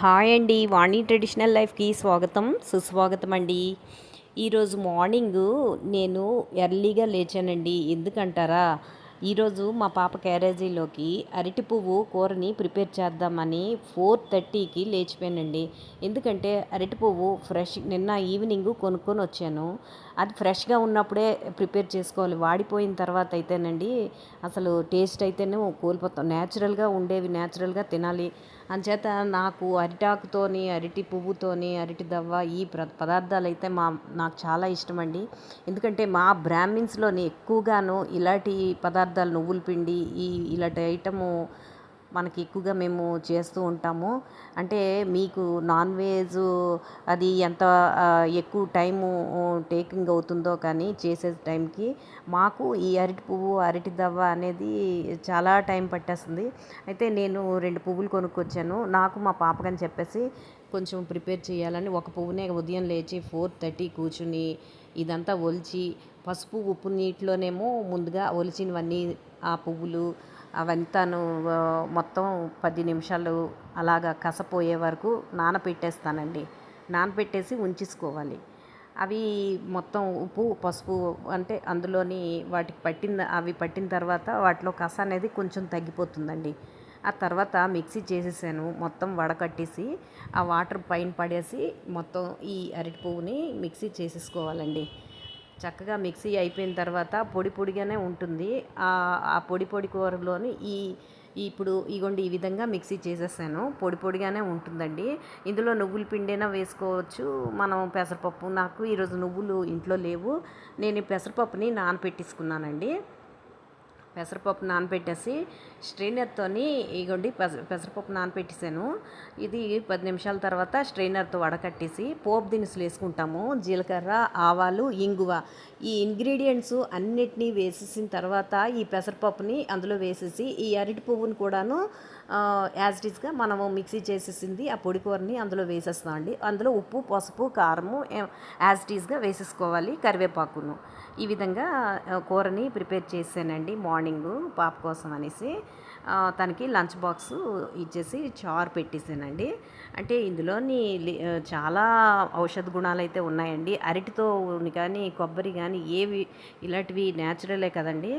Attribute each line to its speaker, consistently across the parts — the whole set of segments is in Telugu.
Speaker 1: హాయ్ అండి. వాణి ట్రెడిషనల్ లైఫ్కి స్వాగతం. సుస్వాగతం అండి ఈరోజు మార్నింగ్ నేను ఎర్లీగా లేచానండి. ఎందుకంటారా? ఈరోజు మా పాప క్యారేజీలోకి అరటి పువ్వు కూరని ప్రిపేర్ చేద్దామని ఫోర్ థర్టీకి లేచిపోయానండి. ఎందుకంటే అరటి పువ్వు ఫ్రెష్ నిన్న ఈవినింగ్ కొనుక్కొని వచ్చాను. అది ఫ్రెష్గా ఉన్నప్పుడే ప్రిపేర్ చేసుకోవాలి. వాడిపోయిన తర్వాత అయితేనండి అసలు టేస్ట్ అయితేనే కోల్పోతాం. న్యాచురల్గా ఉండేవి న్యాచురల్గా తినాలి. అంచేత నాకు అరిటాకుతోని అరటి పువ్వుతోని అరటి దవ్వ ఈ ప్ర పదార్థాలు అయితే మా నాకు చాలా ఇష్టం అండి ఎందుకంటే మా బ్రాహ్మిన్స్లోని ఎక్కువగాను ఇలాంటి పదార్థాలు నువ్వుల పిండి ఈ ఇలాంటి ఐటము మనకి ఎక్కువగా మేము చేస్తూ ఉంటాము. అంటే మీకు నాన్ వెజ్ అది ఎంత ఎక్కువ టైము టేకింగ్ అవుతుందో కానీ చేసే టైంకి మాకు ఈ అరటి పువ్వు అరటి దవ్వ అనేది చాలా టైం పట్టేస్తుంది. అయితే నేను రెండు పువ్వులు కొనుక్కొచ్చాను. నాకు మా పాపకని చెప్పేసి కొంచెం ప్రిపేర్ చేయాలని ఒక పువ్వునే ఉదయం లేచి ఫోర్ థర్టీ కూర్చుని ఇదంతా ఒలిచి పసుపు ఉప్పు నీటిలోనేమో ముందుగా ఒలిచినవన్నీ ఆ పువ్వులు అవంతాను మొత్తం పది నిమిషాలు అలాగా కసపోయే వరకు నానపెట్టేస్తానండి. నానపెట్టేసి ఉంచేసుకోవాలి. అవి మొత్తం ఉప్పు పసుపు అంటే అందులోని వాటికి పట్టిన అవి పట్టిన తర్వాత వాటిలో కస అనేది కొంచెం తగ్గిపోతుందండి. ఆ తర్వాత మిక్సీ చేసేసాను మొత్తం వడకట్టేసి ఆ వాటర్ పైన పడేసి మొత్తం ఈ అరటి పువ్వుని మిక్సీ చేసేసుకోవాలండి. చక్కగా మిక్సీ అయిపోయిన తర్వాత పొడి పొడిగానే ఉంటుంది. ఆ పొడి పొడి కూరలోని ఈ ఇప్పుడు ఇగోండి ఈ విధంగా మిక్సీ చేసేసాను. పొడి పొడిగానే ఉంటుందండి. ఇందులో నువ్వుల పిండైనా వేసుకోవచ్చు. మనం పెసరపప్పు నాకు ఈరోజు నువ్వులు ఇంట్లో లేవు. నేను పెసరపప్పుని నానపెట్టేసుకున్నానండి. పెసరపప్పు నానబెట్టేసి స్ట్రైనర్తోని ఇగోండి పెసరపప్పు నానబెట్టేసాను. ఇది పది నిమిషాల తర్వాత స్ట్రైనర్తో వడకట్టేసి పోపు దినుసులు వేసుకుంటాము. జీలకర్ర ఆవాలు ఇంగువ. ఈ ఇంగ్రీడియంట్స్ అన్నిటినీ వేసేసిన తర్వాత ఈ పెసరపప్పుని అందులో వేసేసి ఈ అరటి పువ్వుని కూడాను యాజ్ ఇట్ ఈస్గా మనము మిక్సీ చేసేసింది ఆ పొడి కూరని అందులో వేసేస్తామండి అందులో ఉప్పు పసుపు కారము యాజ్ ఇట్ ఈస్గా వేసేసుకోవాలి కరివేపాకును. ఈ విధంగా కూరని ప్రిపేర్ చేశానండి మార్నింగ్. మార్నింగ్ పాప కోసం అనేసి తనకి లంచ్ బాక్స్ ఇచ్చేసి చారు పెట్టేసానండి. అంటే ఇందులోని చాలా ఔషధ గుణాలు అయితే ఉన్నాయండి. అరటితో కానీ కొబ్బరి కానీ ఏవి ఇలాంటివి న్యాచురలే కదండి.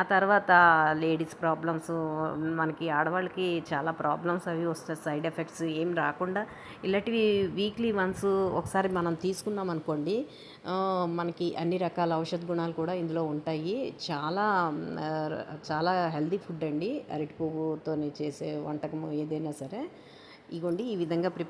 Speaker 1: ఆ తర్వాత లేడీస్ ప్రాబ్లమ్స్ మనకి ఆడవాళ్ళకి చాలా ప్రాబ్లమ్స్ అవి వస్తాయి. సైడ్ ఎఫెక్ట్స్ ఏం రాకుండా ఇలాంటివి వీక్లీ వన్స్ ఒకసారి మనం తీసుకున్నాం అనుకోండి మనకి అన్ని రకాల ఔషధ గుణాలు కూడా ఇందులో ఉంటాయి. చాలా చాలా హెల్దీ ఫుడ్ అండి అరటి అరటి పువ్వుతో చేసే వంటకము ఏదైనా సరే ఇగోండి ఈ విధంగా ప్రిపేర్